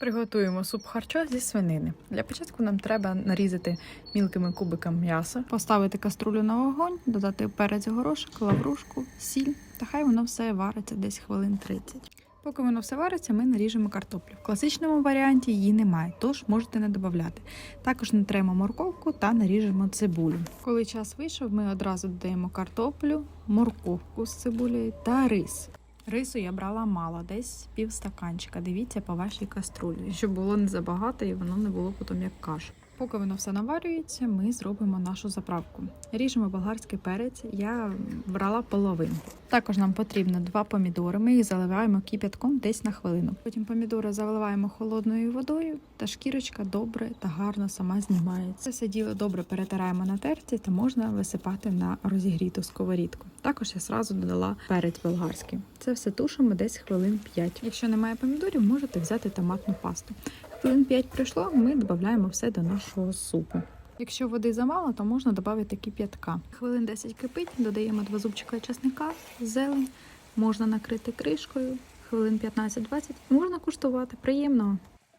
Приготуємо суп харчо зі свинини. Для початку нам треба нарізати мілкими кубиками м'ясо, поставити каструлю на вогонь, додати перець горошок, лаврушку, сіль та хай воно все вариться десь хвилин 30. Поки воно все вариться, ми наріжемо картоплю. В класичному варіанті її немає, тож можете не додати. Також натремо морковку та наріжемо цибулю. Коли час вийшов, ми одразу додаємо картоплю, морковку з цибулею та рис. Рису я брала мало, десь пів стаканчика. Дивіться по вашій каструлі, щоб було не забагато і воно не було потім як каша. Поки воно все наварюється, ми зробимо нашу заправку. Ріжемо болгарський перець, я брала половинку. Також нам потрібно два помідори. Ми їх заливаємо кип'ятком десь на хвилину. Потім помідори заливаємо холодною водою, та шкірочка добре та гарно сама знімається. Це все діло добре перетираємо на терці та можна висипати на розігріту сковорідку. Також я сразу додала перець болгарський. Це все тушимо десь хвилин 5. Якщо немає помідорів, можете взяти томатну пасту. Хвилин 5 пройшло, ми додаємо все до нашого супу. Якщо води замало, то можна додати кип'ятка. Хвилин 10 кипить, додаємо два зубчика чесника, зелень, можна накрити кришкою. Хвилин 15-20 можна куштувати. Приємного.